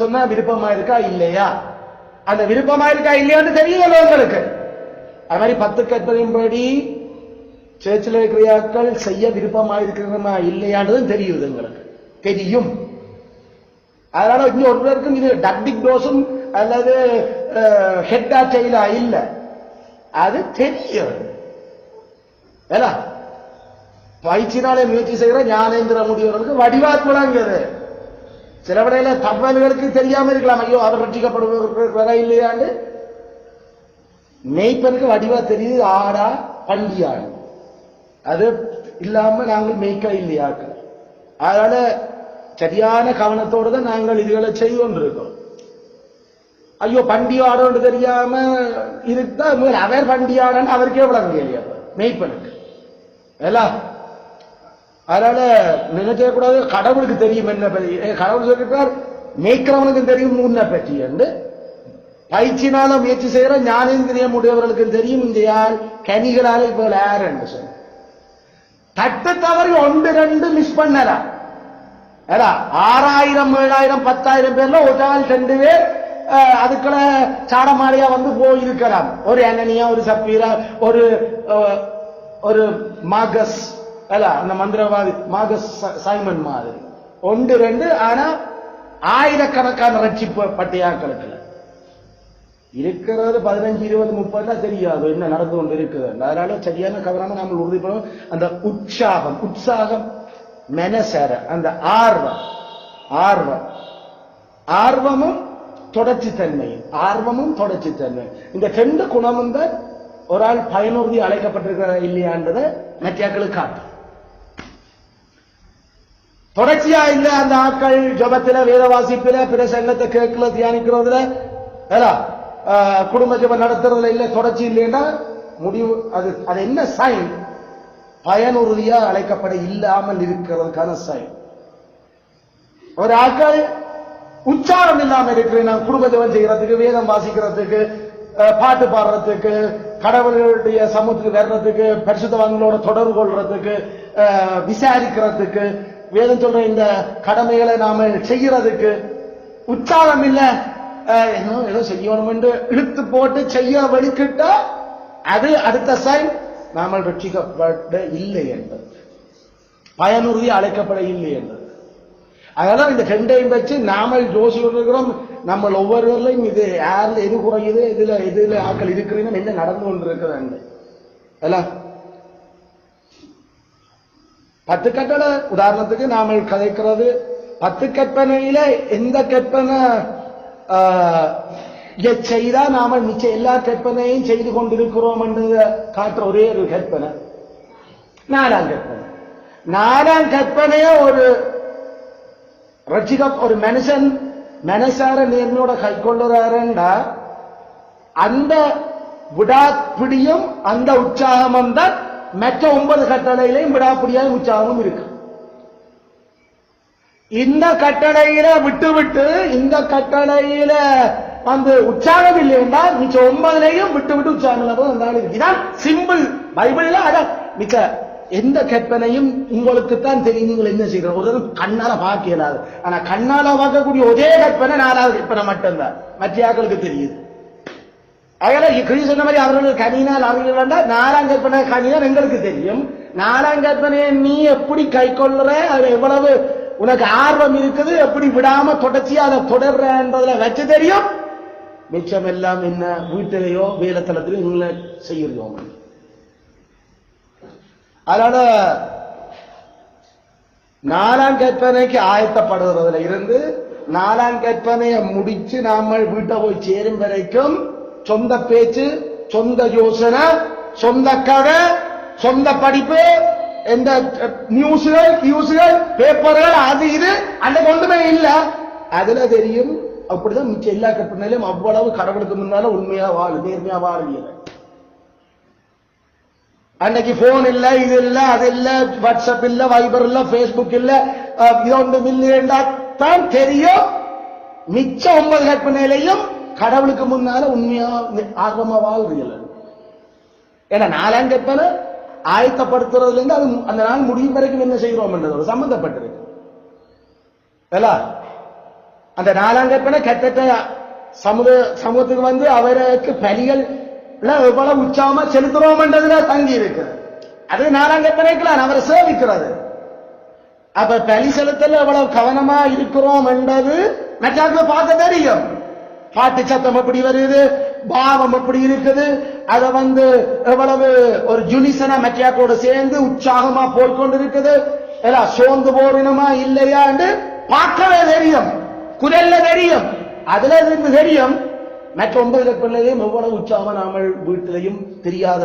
சொன்னா விருப்பமா இருக்கா இல்லையா? அந்த விருப்பமா இருக்கா இல்லையான்னு தெரியல உங்களுக்கு. அது மாதிரி பத்து கற்பனையின்படி சேர்ச்சில் கிரியாக்கள் செய்ய விருப்பமா இருக்கிறமா இல்லையான்றதும் தெரியுது எங்களுக்கு தெரியும். அதனால இன்னும் ஒருவருக்கும் இது டக்டிக் டோஸும் அல்லது ஹெட்டா செயலா இல்ல. அது தெரியும் பயிற்சினாலே முயற்சி செய்கிற ஞானேந்திர முடியவர்களுக்கு வடிவாக்குறாங்கிறது சில விடையில தகவல்களுக்கு தெரியாம இருக்கலாம். ஐயோ அவர் ரட்சிக்கப்படுவதற்கு இல்லையாண்டு மெய்ப்பனுக்கு வடிவா தெரியுது. ஆடா பண்டியாடு அது இல்லாம நாங்கள் மெய்க்கா இல்லையாக்கள் அதனால சரியான கவனத்தோடு தான் நாங்கள் இதுகளை செய்து இருக்கோம் ஐயோ பண்டியாடோன்னு தெரியாம இருந்தா முதல்ல அவர் பண்டியாடன்னு அவருக்கே விளங்க இல்லையா மெய்ப்பனுக்கு எல்லாம் அதனால நினைச்சே கூடாது. கடவுளுக்கு தெரியும் என்ன பற்றி கடவுள் சொல்லிருக்கார் மேய்க்கிறவனுக்கும் தெரியும் உன்னை பற்றி என்று. பயிற்சினால முயற்சி செய்யற ஞானேந்திரியம் முடியவர்களுக்கும் தெரியும். இந்த யார்? கனிகளால இப்ப யார் என்று சொன்ன தட்ட தவறி ஒன்று ரெண்டு மிஸ் பண்ணலாம் ஏடா, ஆறாயிரம் ஏழாயிரம் பத்தாயிரம் பேர்ல ஒரு ஆள் ரெண்டு பேர் அதுக்குள்ள சாடமாடியா வந்து போயிருக்கலாம். ஒரு அனனியா ஒரு சப்பீரா ஒரு ஒரு மாகஸ் அல்ல அந்த மந்திரவாதி மாக ச- சைமன் மாதிரி ஒன்று ரெண்டு ஆனா ஆயிரக்கணக்கான ரட்சிப்பு பட்டியாக்களுக்கு இருக்கிறது பதினஞ்சு இருபது முப்பதுனா தெரியாது என்ன நடந்து கொண்டு இருக்குது அதனால சரியான கவனமா நம்ம உறுதிப்படும் அந்த உற்சாகம் உற்சாகம் மெனசேர அந்த ஆர்வம் ஆர்வம் ஆர்வமும் தொடர்ச்சித்தன்மை ஆர்வமும் தொடர்ச்சித்தன்மை இந்த ரெண்டு குணமும் தான் ஒரு ஆள் பயனுறுதி அழைக்கப்பட்டிருக்கிற இல்லையான்றதை மத்தியாக்களுக்கு காட்டும் தொடர்ச்சியா இல்ல அந்த ஆட்கள் ஜபத்தில வேத வாசிப்பில பிற சங்கத்தை கேட்கல தியானிக்கிறதுல? ஏலா, குடும்ப ஜபம் நடத்துறதுல இல்ல தொடர்ச்சி இல்லைன்னா முடிவு அது அது என்ன சைன் பயனுறுதியா அழைக்கப்பட இல்லாமல் இருக்கிறதுக்கான சைன் ஒரு ஆட்கள் உச்சாரம் இல்லாம இருக்கிறேன் நான் குடும்ப ஜபம் செய்யறதுக்கு வேதம் வாசிக்கிறதுக்கு பாட்டு பாடுறதுக்கு கடவுளுடைய சமூகத்துக்கு வர்றதுக்கு பரிசுத்தவான்களோட தொடர்பு கொள்றதுக்கு விசாரிக்கிறதுக்கு வேதம் சொல்ற இந்த கடமைகளை நாம செய்யறதுக்கு உற்சாகம் இல்ல. ஏதோ செய்யணும் என்று இழுத்து போட்டு செய்ய வலிக்கிட்டா அது அடுத்த சைன் நாம ரட்சிக்கப்பட இல்லை என்பது. பயனுறுதி அழைக்கப்பட இல்லை என்பது. அதெல்லாம் இந்த ரெண்டையும் வச்சு நாமல் ஜோசி இருக்கிறோம். நம்ம ஒவ்வொருவரையும் இது யாரில் எது குறையுது இதுல எதுல ஆக்கள் இருக்கிறீங்க என்ன நடந்து கொண்டு இருக்கிறாங்க எல்லாம் பத்து கற்பனை உதாரணத்துக்கு நாம கதைக்கிறது பத்து கற்பனையில எந்த கற்பனை ஆஹ், செய்தா நாம மிச்ச எல்லா கற்பனையும் செய்து கொண்டிருக்கிறோம் என்றதை காட்டுற ஒரே ஒரு கற்பனை. நாலாம் கற்பனை. நாலாம் கற்பனைய ஒரு ரட்சிக ஒரு மனுஷன் மனசார நேர்மையோட கை கொள்ளுறாருண்டா அந்த விடாப்பிடியும் அந்த உற்சாகமும் தான் மற்ற ஒன்பது கட்டளையிலையும் விடாப்பிடியாக உற்சாகமும் இருக்கு. இந்த கட்டளையில விட்டு விட்டு இந்த கட்டளையில வந்து உற்சாகம் இல்லைன்னா மிச்ச ஒன்பதுலையும் விட்டு விட்டு உற்சாகம் இல்லாமல் அந்த சிம்பிள் பைபிள்ல அதான் மிச்ச எந்த கற்பனையும் உங்களுக்கு தான் தெரியும். நீங்கள் என்ன செய்யற ஒரு கண்ணால பார்க்க இயலாது. ஆனா கண்ணால பார்க்கக்கூடிய ஒரே கற்பனை நாலாவது கற்பனை மட்டும்தான். மற்ற ஆக்களுக்கு தெரியுது? அதனால கிரி சொன்ன மாதிரி அவர்கள் கனினால் அவர்கள் வேண்டாம் நாலாம் கற்பனை கனினால் எங்களுக்கு தெரியும். நாலாம் கற்பனையை நீ எப்படி கை கொள்ளுற? அது எவ்வளவு உனக்கு ஆர்வம் இருக்குது? எப்படி விடாம தொடர்ச்சியா அதை தொடர்றன்றதுல வச்சு தெரியும். மிச்சம் எல்லாம் என்ன? வீட்டிலேயோ வேலைத்தளத்திலோ நீங்கள செய்யிருக்கோம் அதனால நாலாம் கற்பனைக்கு ஆயத்தப்படுறதுல இருந்து நாலாம் கற்பனையை முடிச்சு நாம வீட்டை போய் சேரும் வரைக்கும் சொந்த பேச்சு சொந்த யோசனை சொந்த கதை சொந்த படிப்பு எந்த நியூஸ்கள் நியூஸ்கள் பேப்பர்கள் அது இது அன்னைக்கு ஒன்றுமே இல்ல. அதுல தெரியும் அப்படிதான் மிச்ச எல்லா கற்பனையிலும் அவ்வளவு கடவுளுக்கு முன்னால உண்மையா வாழு நேர்மையா வாழல அன்னைக்கு போன் இல்ல இது இல்ல அது இல்ல வாட்ஸ்அப் இல்ல வைபர் இல்ல பேஸ்புக் இல்ல இது ஒன்று இல்லையா தான் தெரியும். மிச்ச ஒன்பது கற்பனையிலையும் கடவுளுக்கு முன்னால உண்மையா ஆர்வமா வாழ்றீங்க ஏன்னா நாலாம் கப்பல ஆயத்தப்படுத்துறதுல இருந்து அது அந்த நாள் முடியும் வரைக்கும் என்ன செய்கிறோம் சம்பந்தப்பட்டிருக்கு. அந்த நாலாம் கற்பனை சமூக சமூகத்துக்கு வந்து அவருக்கு பலிகள் எவ்வளவு உற்சாகமா செலுத்துறோம்ன்றதுல தங்கி இருக்கு. அது நாலாம் கற்பனைக்கலாம் அவரை சேவிக்கிறது. அப்ப பலி செலுத்தல எவ்வளவு கவனமா இருக்கிறோம் என்றது மற்றாக்களை பார்க்க தெரியும். பாட்டு சத்தம் எப்படி வருது? பாவம் எப்படி இருக்குது? அதை வந்து எவ்வளவு ஒரு ஜுனிசனா மற்றாக்களோட சேர்ந்து உற்சாகமா போய்க்கொண்டு இருக்குது எல்லாம் சோர்ந்து போறினமா இல்லையா என்று பார்க்கவே தெரியும். குரல்ல தெரியும். அதுல இருந்து தெரியும். மற்ற ஒன்பது பிள்ளையும் எவ்வளவு உற்சாகமா நாமல் வீட்டிலையும் தெரியாத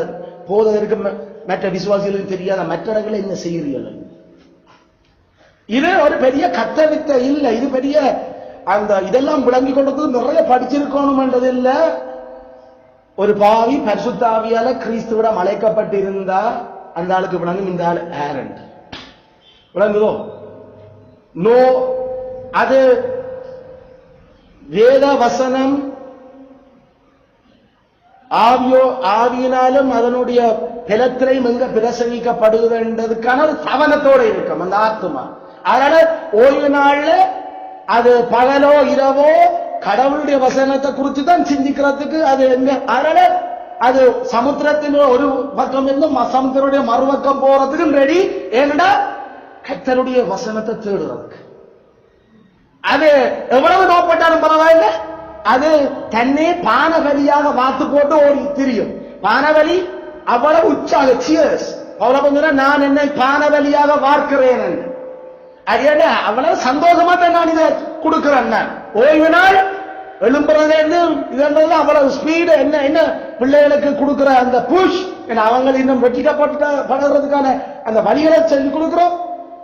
போதற்கு மற்ற விசுவாசிகளுக்கு தெரியாத மற்ற இடங்களை என்ன செய்கிறீர்கள்? இது ஒரு பெரிய கத்தவித்த இல்லை. இது பெரிய அந்த இதெல்லாம் விளங்கி கொண்டது நிறைய படிச்சிருக்கணும்ன்றது இல்ல ஒரு பாவி பரிசுத்தாவியால கிறிஸ்துவிடம் அழைக்கப்பட்டிருந்தா அந்த ஆளுக்கு விளங்கும் இந்த ஆள் ஏரண்ட் விளங்குதோ? நோ அது வேத வசனம் ஆவியோ ஆவியினாலும் அதனுடைய பிலத்திலையும் எங்க பிரசங்கிக்கப்படுகிறதுக்கான ஒரு கவனத்தோட இருக்கும் அந்த ஆத்மா அதனால ஓய்வு நாள்ல அது பகலோ இரவோ கடவுளுடைய வசனத்தை குறித்து தான் சிந்திக்கிறதுக்கு அது எங்க அதனால அது சமுத்திரத்தின் ஒரு பக்கம் இருந்து ம- சமுத்திரனுடைய மறுபக்கம் போறதுக்கு ரெடி ஏன்னா கத்தருடைய வசனத்தை தேடுறதுக்கு. அது எவ்வளவு நோப்பட்டாலும் பரவாயில்ல. அது தன்னே பானவலியாக வாத்து போட்டு ஓடி திரியும். பானவலி அவ்வளவு உற்சாக சியர்ஸ் அவ்வளவு நான் என்னை பானவலியாக வார்க்கிறேன் என்று. அது என்ன? அவ்வளவு சந்தோஷமா தான் நான் இதை கொடுக்கிறேன். நான் ஓய்வு நாள் எழும்புறதுல இருந்து இதுன்றது அவ்வளவு ஸ்பீடு என்ன என்ன பிள்ளைகளுக்கு கொடுக்குற அந்த புஷ் அவங்க இன்னும் வெட்டிக்கப்பட்ட படுறதுக்கான அந்த வழிகளை செஞ்சு கொடுக்குறோம்.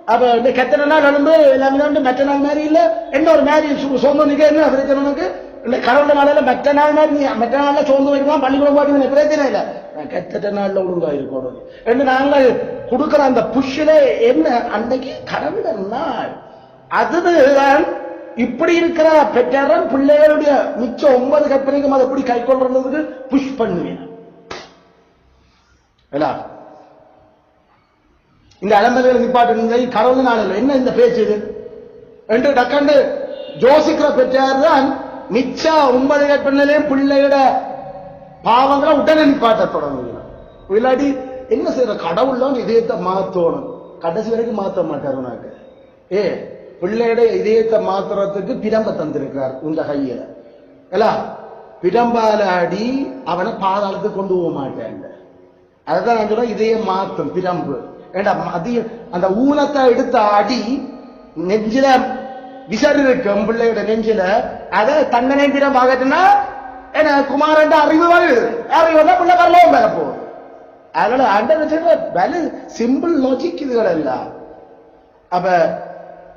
அப்ப இந்த கெத்தனை நாள் எழும்பு எல்லாமே மற்ற நாள் மாதிரி இல்லை. என்ன ஒரு மாதிரி சு- சோர்ந்து நிக்க என்ன இருக்கிறவனுக்கு இல்லை இந்த நாளில் மற்ற நாள் மாதிரி நீ மற்ற நாளில் சோர்ந்து வைக்கலாம் பள்ளிக்கூடம் போட்டு பிரச்சனை இல்லை நான் கெத்தட்ட நாள்ல ஒழுங்காக இருக்கணும் என்று நாங்கள் கொடுக்கிற அந்த புஷ்ல என்ன அன்னைக்கு கடந்த நாள் அதுதான் இப்படி இருக்கிற பெற்றாரன் பிள்ளைகளுடைய மிச்சம் ஒன்பது கற்பனைக்கும் அதை எப்படி கை கொள்றதுக்கு புஷ் பண்ணுவேன் இந்த அலம்பல்களை நிப்பாட்டு நீங்க கடவுள் நாள் என்ன இந்த பேச்சு இது என்று டக்கண்டு ஜோசிக்கிற பெற்றார் தான் மிச்ச ஒன்பது கற்பனையிலேயும் பிள்ளையோட பாவங்களை உடனே நிப்பாட்ட தொடங்குகிறான். இல்லாட்டி என்ன செய்யற? கடவுள் தான் இதயத்தை மாத்தணும். கடைசி வரைக்கும் மாத்த மாட்டார் உனக்கு. ஏ பிள்ளையோட இதயத்தை மாத்துறதுக்கு பிரம்ப தந்திருக்கிறார் உங்க கையில. இல்ல பிரம்பால அடி அவனை பாதாளத்துக்கு கொண்டு போக மாட்டேன். அதுதான் நான் சொல்றேன் இதயம் மாத்தும் பிரம்பு. ஏண்டா மதிய அந்த ஊனத்தை எடுத்த அடி நெஞ்சில விசர் இருக்கும் பிள்ளையோட நெஞ்சில அதை தங்க தினம் ஆகட்டுனா என்ன குமாரன் அறிவு வருது அறிவு வந்தா பிள்ளை வரலாம் பெற போகுது அதனால அண்டர் வேலை சிம்பிள் லாஜிக் இதுகள் எல்லாம். அப்ப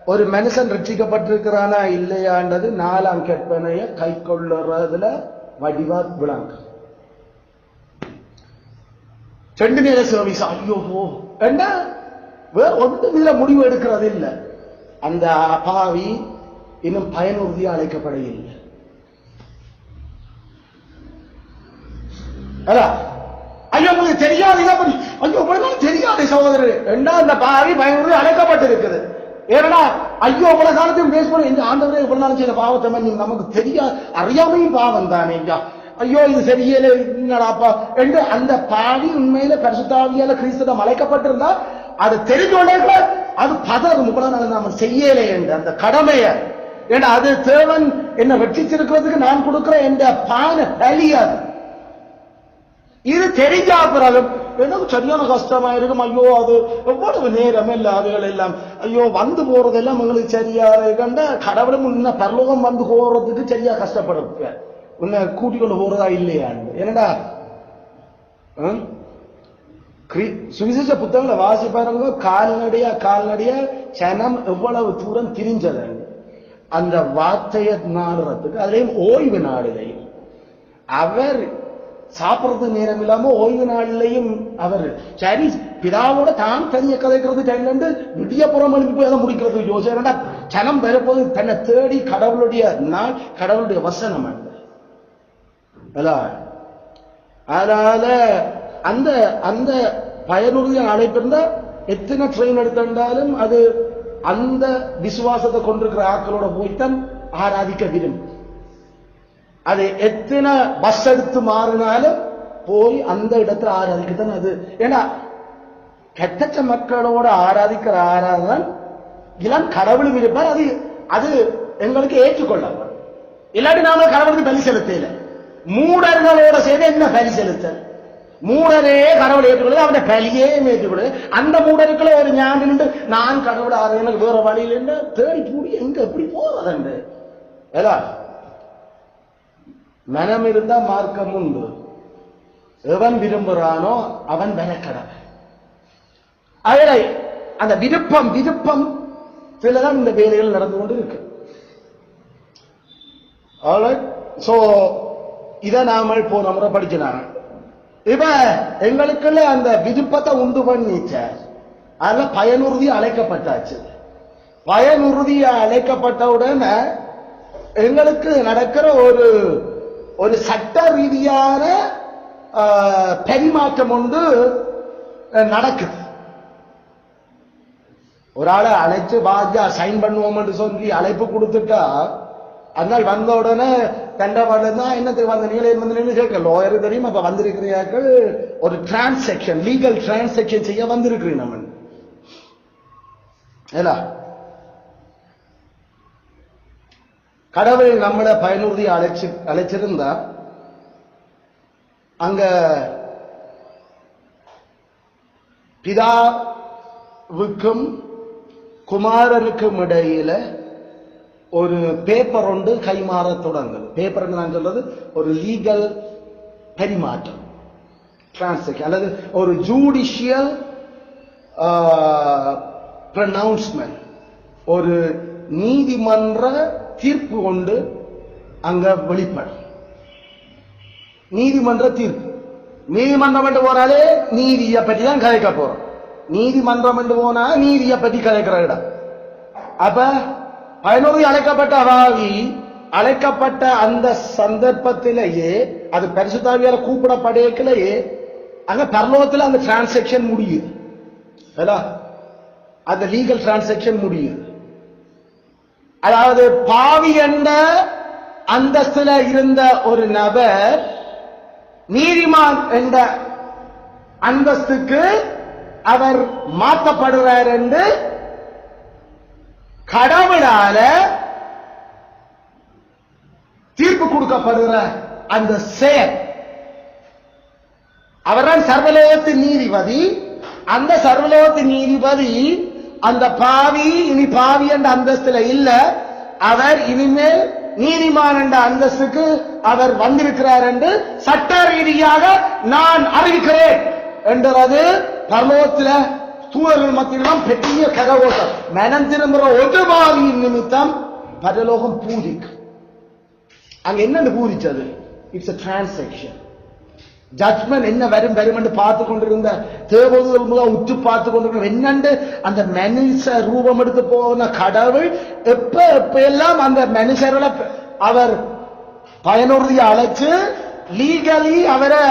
ஒரு மனுஷன் ரட்சிக்கப்பட்டிருக்கிறானா இல்லையான்றது நாலாம் கற்பனைய கை கொள்ளுறதுல வடிவா விளாங்க ரெண்டு நேர சர்வீஸ் ஐயோ என்ன? ஒன்றும் இதுல முடிவு எடுக்கிறது இல்லை அந்த அப்பாவி இன்னும் பயனுறுதியா அழைக்கப்படவில்லை ஐயோ உங்களுக்கு தெரியாது இதை பத்தி. ஐயோ உங்களுக்கு தெரியாது சகோதரர். ரெண்டா அந்த பாவி பயனுறுதி அழைக்கப்பட்டிருக்குது. ஏன்னா ஐயோ இவ்வளவு காலத்தையும் பேசுவோம் இந்த ஆண்டவரே இவ்வளவு நாளும் செய்த பாவத்தை மன்னி நமக்கு தெரியாது அறியாமையும் பாவம் தானே ஐயா. ஐயோ இது சரியில்லை என்னடாப்பா என்று அந்த பாவி உண்மையில பரிசுத்தாவியால கிறிஸ்தவம் அழைக்கப்பட்டிருந்தா அது தெரிஞ்சோடனே அது பதறும் இவ்வளவு நாம செய்யலை என்று அந்த கடமையை. ஏன்னா அது தேவன் என்ன ரட்சிச்சிருக்கிறதுக்கு நான் கொடுக்கிற என்ற பான பலி அது. இது தெரிஞ்சா பிறகு எனக்கு சரியான கஷ்டமா இருக்கும் ஐயோ அது எவ்வளவு நேரம் இல்ல அதுகள் எல்லாம். ஐயோ வந்து போறதெல்லாம் உங்களுக்கு சரியா கண்ட கடவுளும் முன்ன பரலோகம் வந்து போறதுக்கு சரியா கஷ்டப்படுப்ப உன்னை கூட்டிக் கொண்டு போறதா இல்லையா? என்னடா? ஹம்? சுவிசேஷ புத்தகங்களை வாசி பாருங்க. கால்நடையா கால்நடையா சனம் எவ்வளவு தூரம் திரிஞ்சது? அந்த வார்த்தையை நாடுறதுக்கு அதுலயும் ஓய்வு நாடுலையும் அவர் சாப்பிடுறது நேரம் இல்லாம ஓய்வு நாள்லையும் அவர் சரி பிதாவோட தான் தனியை கதைக்கிறது டைம்ல விடிய புறம் அனுப்பி போய் அதை முடிக்கிறது. யோசனை சனம் வரப்போது தன்னை தேடி கடவுளுடைய நாள் கடவுளுடைய வசனம் அந்த அதனால அந்த அந்த பயனுறுதிய அழைப்பிருந்தா எத்தனை ட்ரெயின் எடுத்திருந்தாலும் அது அந்த விசுவாசத்தை கொண்டிருக்கிற ஆக்களோட போய்த்தான் ஆராதிக்க விரும்பும் அது எத்தனை பஸ் எடுத்து மாறினாலும் போய் அந்த இடத்துல ஆராதிக்கத்தான் அது. ஏன்னா கெட்டச்ச மக்களோட ஆராதிக்கிற ஆராதனை இளம் கடவுள் இருப்பார். அது அது எங்களுக்கு ஏற்றுக்கொள்ளப்படும். இல்லாட்டி நாம கடவுளுக்கு பலி செலுத்தல. மூடர்களோட சேர்ந்து என்ன பலி செலுத்தல் மூடரே கடவுளை ஏற்றுக்கொள்ள அவனை பலியே ஏற்றுக்கொள்ள அந்த மூடருக்குள்ள ஒரு ஞானம் நின்று நான் கடவுளை ஆராதனை எனக்கு வேற வழியில் என்ன தேடி கூடி எங்க எப்படி போவதண்டு ஏதா? மனம் இருந்தா மார்க்கம் உண்டு. எவன் விரும்புறானோ அவன் விலக்கடவன் அதில் அந்த விருப்பம் விருப்பம் சிலதான் இந்த வேலைகள் நடந்து கொண்டு இருக்கு. சோ இத நாம போன முறை படிச்சினாங்க இப்ப எங்களுக்குள்ள அந்த விருப்பத்தை உண்டு பண்ணிச்ச. அதுல பயனுறுதி அழைக்கப்பட்டாச்சு. பயனுறுதி அழைக்கப்பட்டவுடன் எங்களுக்கு நடக்கிற ஒரு ஒரு சட்ட ரீதியான பரிமாற்றம் ஒன்று நடக்குது. ஒரு ஆளை அழைச்சு பாஜா சைன் பண்ணுவோம்னு சொல்லி அழைப்பு கொடுத்துட்டா அதனால் வந்த உடனே தண்டவாளம் தான் என்னத்துக்கு வந்த? நீங்களே வந்து நின்று கேட்க லோயர் தெரியும்? அப்ப வந்திருக்கிறீர்கள் ஒரு டிரான்சாக்ஷன் லீகல் டிரான்சாக்ஷன் செய்ய வந்திருக்கிறீங்க நம்ம ஏலா. கடவுள் நம்மளை பயனுறுதி அழைச்சி அழைச்சிருந்தா அங்க பிதாவுக்கும் குமாரனுக்கும் இடையில ஒரு பேப்பர் ஒன்று கைமாற தொடங்குது. பேப்பர் நான் சொல்றது? ஒரு லீகல் பரிமாற்றம். டிரான்சாக்ஷன் அல்லது ஒரு ஜூடிஷியல் ப்ரனவுன்ஸ்மெண்ட் ஒரு நீதிமன்ற தீர்ப்பு கொண்டு அங்க வெளிப்படும். நீதிமன்ற தீர்ப்பு. நீதிமன்றம் என்று போனாலே நீதியை பற்றி தான் கலைக்க போறோம். நீதிமன்றம் என்று போனா நீதியை பற்றி கலைக்கிற இடம். அப்ப பதினோரு அழைக்கப்பட்ட அவாவி அழைக்கப்பட்ட அந்த சந்தர்ப்பத்திலேயே அது பரிசுத்தாவியால கூப்பிடப்படையக்கிலேயே அங்க பரலோகத்தில் அந்த டிரான்சாக்ஷன் முடியுது. அந்த லீகல் டிரான்சாக்ஷன் முடியுது. அதாவது பாவி என்ற அந்தஸ்துல இருந்த ஒரு நபர் நீதிமான் என்ற அந்தஸ்துக்கு அவர் மாற்றப்படுறார் என்று கடவுளால தீர்ப்பு கொடுக்கப்படுகிற அந்த செயல். அவர்தான் சர்வலோகத்து நீதிபதி. அந்த சர்வலோகத்து நீதிபதி அந்த பாவி இனி பாவி என்ற அந்தஸ்துல இல்ல. அவர் இனிமேல் நீதிமான் என்ற அந்தஸ்துக்கு அவர் வந்திருக்கிறார் என்று சட்ட ரீதியாக நான் அறிவிக்கிறேன். என்றது பரலோகத்தில் தூதர்கள் மத்தியெல்லாம் பெரிய கதவோட்டம் மனம் திரும்புற ஒரு பாவியின் நிமித்தம் பரலோகம் பூரிக்கும் அங்க என்னன்னு பூரிச்சது இட்ஸ் அ டிரான்சாக்ஷன் ஜட்மெண்ட் என்ன வரும் வரும் பார்த்து கொண்டிருந்த தேவதூதர்கள் மூலம் உற்று பார்த்து கொண்டிருக்கிற என்னண்டு அந்த மனுஷ ரூபம் எடுத்து போன கடவுள் எப்ப எப்ப எல்லாம் அந்த மனுஷர்களை அவர் பயனுறுதியை அழைச்சு லீகலி அவரை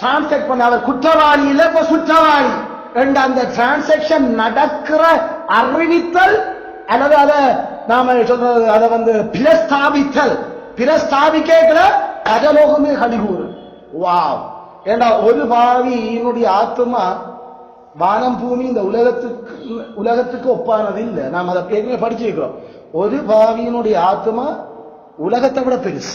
டிரான்சாக்ட் பண்ண அவர் குற்றவாளி இல்ல இப்ப சுற்றவாளி என்ற அந்த டிரான்சாக்ஷன் நடக்கிற அறிவித்தல் அல்லது அதை நாம சொல்றது அதை வந்து பிரஸ்தாபித்தல். பிரஸ்தாபிக்கல பரலோகமே கழிவுறு வாவ். ஏண்டா ஒரு பாவியினுடைய ஆத்மா வானம் பூமி இந்த உலகத்துக்கு உலகத்துக்கு ஒப்பானது இல்லை. நாம் அதை ஏற்கனவே படிச்சிருக்கிறோம். ஒரு பாவியினுடைய ஆத்மா உலகத்தை விட பெருசு.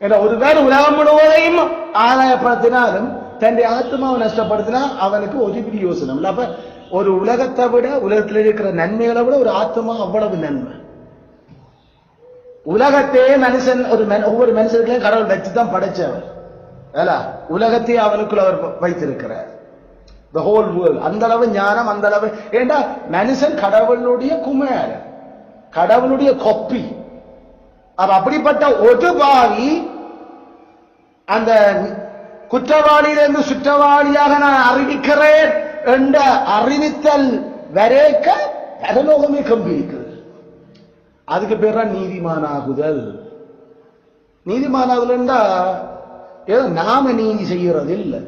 ஏன்னா ஒருவேளை உலகம் முழுவதையும் ஆதாயப்படுத்தினாலும் தன்னுடைய ஆத்மாவை நஷ்டப்படுத்தினா அவனுக்கு ஒரு பிடி யோசனை. இல்லை அப்ப ஒரு உலகத்தை விட உலகத்தில் இருக்கிற நன்மைகளை விட ஒரு ஆத்மா அவ்வளவு நன்மை. உலகத்தையே மனுஷன் ஒரு ஒவ்வொரு மனுஷனுக்கும் கடவுள் வச்சு தான் படைச்சவர் உலகத்தையே அவனுக்குள்ள அவர் வைத்திருக்கிறார். த ஹோல் வேர்ல்ட் அந்த அளவு ஞானம் அந்த அளவு ஏண்டா மனுஷன் கடவுளுடைய குமார். கடவுளுடைய கொப்பி. அப்ப அப்படிப்பட்ட ஒரு பாவி அந்த குற்றவாளியிலிருந்து சுற்றவாளியாக நான் அறிவிக்கிறேன் என்ற அறிவித்தல் வரைக்க பரலோகமே கம்பியிருக்குது அதுக்கு பேர் தான் நீதிமானாகுதல். நீதிமானாகுதல்ன்றா ஏதோ நாம நீதி செய்யறது இல்லை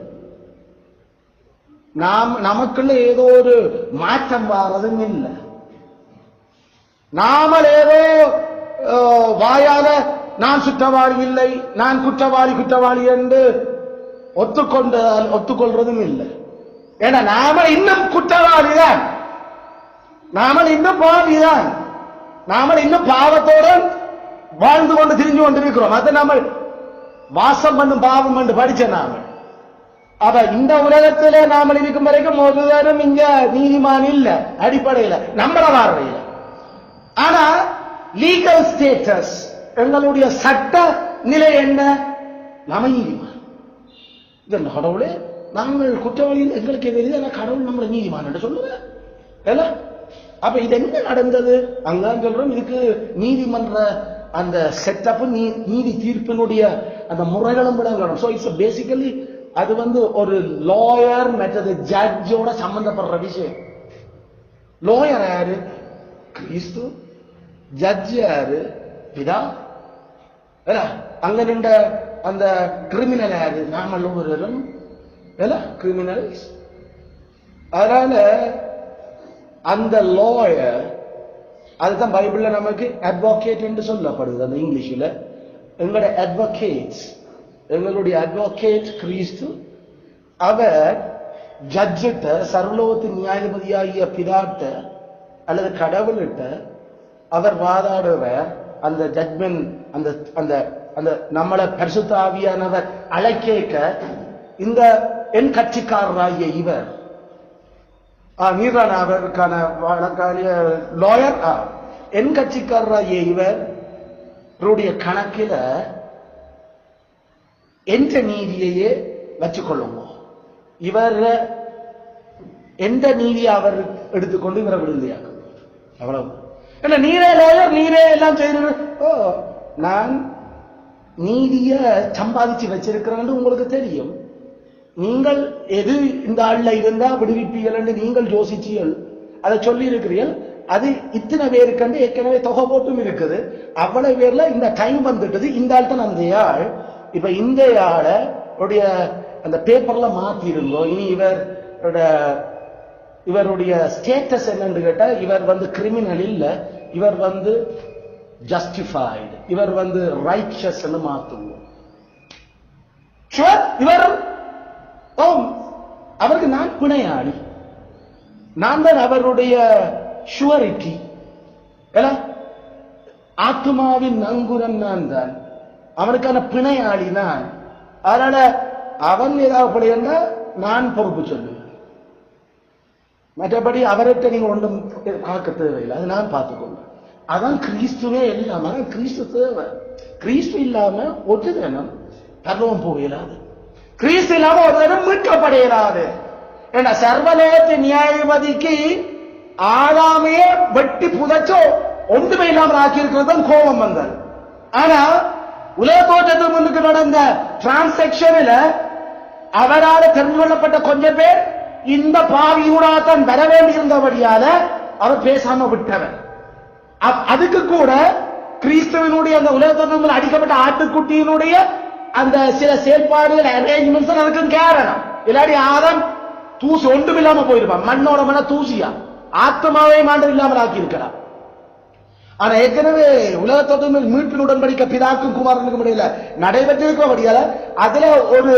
நாம் நமக்குள்ள ஏதோ ஒரு மாற்றம் வாரதும் இல்லை. நாமல் ஏதோ வாயால நான் சுற்றவாளி இல்லை நான் குற்றவாளி குற்றவாளி என்று ஒத்துக்கொண்ட ஒத்துக்கொள்றதும் இல்லை. ஏன்னா நாம இன்னும் குற்றவாளிதான். நாம இன்னும் பாவிதான். நாம இன்னும் பாவத்தோட வாழ்ந்து கொண்டு திரிஞ்சு கொண்டிருக்கிறோம். அது நாம வாசம் பண்ணும் பாவம் என்று படிச்ச நாம. அப்ப இந்த உலகத்திலே நாம இருக்கும் வரைக்கும் ஒரு தரம் இங்க நீதிமான் இல்ல அடிப்படையில நம்மள பார்வையில. ஆனா லீகல் ஸ்டேட்டஸ் எங்களுடைய சட்ட நிலை என்ன? நாம நீதிமான். இது கடவுளே நாங்கள் குற்றவாளிகள் எங்களுக்கு தெரியுது ஆனால் கடவுள் நம்மளை நீதிமான் என்று சொல்லுவேன் இல்ல அப்ப இது என்ன நடந்தது? அங்கதான் சொல்றோம் இதுக்கு நீதிமன்ற அந்த செட்டப் நீதி தீர்ப்பினுடைய அந்த முறைகளும் விளங்கணும் சோ இட்ஸ் பேசிக்கலி அது வந்து ஒரு லாயர் மற்றது ஜட்ஜோட சம்பந்தப்படுற விஷயம். லாயர் யாரு? கிறிஸ்து. ஜட்ஜ் யாரு? பிதா. அங்க நின்ற அந்த கிரிமினல் யாரு நாமல் ஒவ்வொருவரும் கிரிமினல்ஸ் அதனால அந்த லாயர் அதுதான் பைபிள்ல நமக்கு அட்வொகேட் என்று சொல்லப்படுது அந்த இங்கிலீஷ்ல. எங்களுடைய அட்வொகேட்ஸ் எங்களுடைய அட்வொகேட் கிறிஸ்து அவர் ஜட்ஜிட்ட சர்வலோகத்தின் நியாயாதிபதியாகிய பிதாட்ட அல்லது கடவுள்கிட்ட அவர் வாதாடுவர் அந்த ஜட்மெண்ட் அந்த அந்த அந்த நம்மளை பரிசுத்தாவியானவர் அழைக்கேக்க இந்த என் கட்சிக்காரராகிய இவர் ஆ, அவருக்கான வழக்காளிய லாயர் என் கட்சிக்காரராகிய இவர் இவருடைய கணக்கில எந்த நீதியையே வச்சுக்கொள்ளுங்க இவர் எந்த நீதியை அவர் எடுத்துக்கொண்டு இவரை விடுதலையாக்கும். அவ்வளவு. இல்ல நீரே லாயர் நீரே எல்லாம் செய்து ஓ நான் நீதிய சம்பாதிச்சு வச்சிருக்கிறேன்னு உங்களுக்கு தெரியும். நீங்கள் எது இந்த ஆள்ல இருந்தா விடுவிப்பீர்கள் என்று நீங்கள் யோசிச்சீர்கள் அதை சொல்லி இருக்கிறீர்கள் அது இத்தனை பேருக்கண்டு ஏற்கனவே தொகை போட்டும் இருக்குது. அவ்வளவு பேர்ல இந்த டைம் வந்துட்டது இந்த ஆள் தான் அந்த ஆள். இப்ப இந்த ஆளை உடைய அந்த பேப்பர்ல மாத்திருந்தோ இனி இவர் இவருடைய ஸ்டேட்டஸ் என்னன்னு கேட்டா இவர் வந்து கிரிமினல் இல்ல. இவர் வந்து ஜஸ்டிஃபைடு இவர் வந்து ரைட்சஸ் மாத்துவோம். இவர் ஓ அவருக்கு நான் பிணையாளி. நான் தான் அவருடைய ஷுவரிட்டி ஆத்மாவின் நங்குரன் நான் தான். அவனுக்கான பிணையாளி நான். அதனால அவன் ஏதாவது பிழைன்னா நான் பொறுப்பு சொல்லுவேன். மற்றபடி அவர்கிட்ட நீங்க ஒன்றும் பார்க்க தேவையில்லை. அது நான் பார்த்துக்கொள்வேன். அதான் கிறிஸ்துவே இல்லாம கிறிஸ்து தேவை. கிறிஸ்து இல்லாம ஒரு தினம் பரலோகம் போயிடாது கிறிஸ்து இல்லாம ஒரு தினம் மீட்கப்படையலாது ஏன்னா சர்வலோகத்து நியாயபதிக்கு ஆளாமையே வெட்டி புதைச்சோ ஒன்றுமே இல்லாமல் ஆக்கி இருக்கிறது தான் கோபம் வந்தது. ஆனா உலக தோற்றத்துக்கு முன்னுக்கு நடந்த டிரான்சாக்சனில் அவரால் தெரிந்து கொள்ளப்பட்ட கொஞ்சம் பேர் இந்த பாவியூடாத்தான் வர வேண்டியிருந்தபடியால அவர் பேசாம விட்டவர். அதுக்கு கூட கிறிஸ்தவனுடைய அந்த உலகத்தில் அடிக்கப்பட்ட ஆட்டுக்குட்டியினுடைய அந்த சில செயல்பாடுகள் அரேஞ்ச்மெண்ட்ஸ் அதுக்கு காரணம். இல்லாடி ஆதம் தூசி ஒன்றும் இல்லாம போயிருப்பான். மண்ணோட மன தூசியா? ஆத்மாவே மாண்டு இல்லாமல் ஆக்கி இருக்கிறான் ஆனா ஏற்கனவே உலகத்தொடர் மீட்பின் உடன்படிக்க பிதாக்கும் குமாரனுக்கும் இடையில நடைபெற்றிருக்கிறபடியால அதுல ஒரு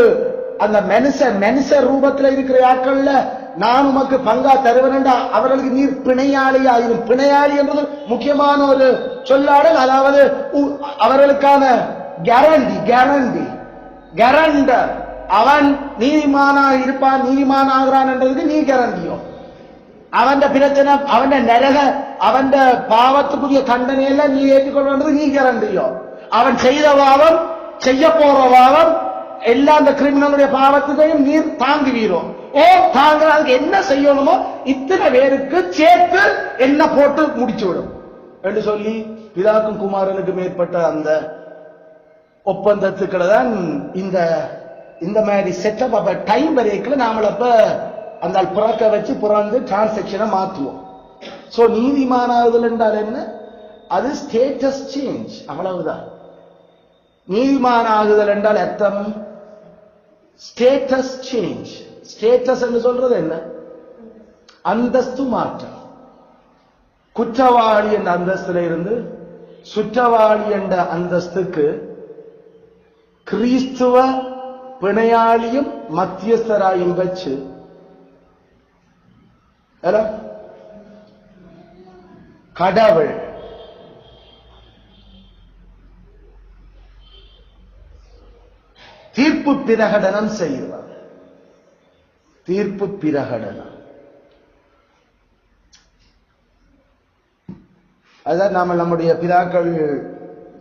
அந்த மனுஷ மனுஷ ரூபத்துல இருக்கிற ஆட்கள்ல நான் உமக்கு பங்கா தருவேன் அவர்களுக்கு நீர் பிணையாளி ஆயிரும் பிணையாளி என்பது முக்கியமான ஒரு சொல்லாடல். அதாவது உ- அவர்களுக்கான கேரண்டி கேரண்டி கேரண்டர் அவன் நீதிமானா இருப்பான் நீதிமான் ஆகிறான் என்றதுக்கு நீ கேரண்டியோ அவன் பிரச்சனை அவன் நரக அவன் பாவத்துக்குரிய தண்டனையில நீ ஏற்றுக்கொள்வது நீ கேரண்டியோ அவன் செய்த பாவம் செய்ய போற பாவம் எல்லா அந்த கிரிமினலுடைய பாவத்துக்கையும் நீர் தாங்குவீரோ. ஓ தாங்க அதுக்கு என்ன செய்யணுமோ இத்தனை பேருக்கு சேர்த்து என்ன போட்டு முடிச்சு விடும். என்று சொல்லி பிதாக்கும் குமாரனுக்கு மேற்பட்ட அந்த ஒப்பந்தத்துக்களை தான் இந்த இந்த மாதிரி செட்டப் அப்ப டைம் வரைக்கும் நாமள அப்ப அந்த ஆள் பிறக்க வச்சு பிறந்து டிரான்சாக்ஷனை மாத்துவோம் சோ நீதிமானாகுதல் என்றால் என்ன? அது ஸ்டேட்டஸ் சேஞ்ச் அவ்வளவுதான். நீதிமானாகுதல் என்றால் அர்த்தம் ஸ்டேட்டஸ் சேஞ்ச் ஸ்டேட்டஸ் என்று சொல்றது என்ன? அந்தஸ்து மாற்றம். குற்றவாளி என்ற அந்தஸ்துல இருந்து சுற்றவாளி என்ற அந்தஸ்துக்கு கிறிஸ்துவ பிணையாளியும் மத்தியஸ்தராயும் வச்சு கடவுள். தீர்ப்பு பிரகடனம் செய்வார். தீர்ப்பு பிரகடனம். அதான் நாம நம்முடைய பிதாக்கள்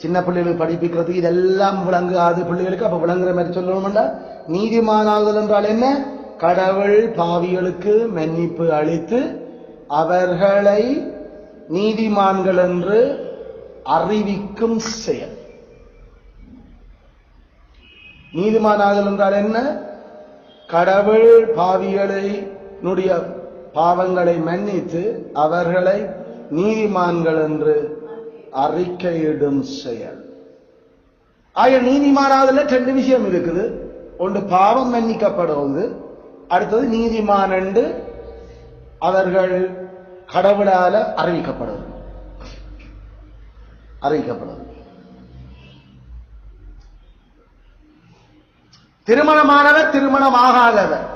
சின்ன பிள்ளைகளுக்கு படிப்பிக்கிறது இதெல்லாம் விளங்காது பிள்ளைகளுக்கு அப்ப விளங்குற மாதிரி சொல்லணும்டா. நீதிமானாகுதல் என்றால் என்ன? கடவுள் பாவிகளுக்கு மன்னிப்பு அளித்து அவர்களை நீதிமான்கள் என்று அறிவிக்கும் செயல். நீதிமானாகுதல் என்றால் என்ன? கடவுள் பாவிகளினுடைய பாவங்களை மன்னித்து அவர்களை நீதிமான்கள் என்று அறிக்கையிடும் செயல். ஆக நீதிமானாவதுல ரெண்டு விஷயம் இருக்குது. ஒன்று பாவம் மன்னிக்கப்படுவது அடுத்தது நீதிமான் என்று அவர்கள் கடவுளால அறிவிக்கப்படுவது அறிவிக்கப்படுவது திருமணமானவர் திருமணமாகாதவர்.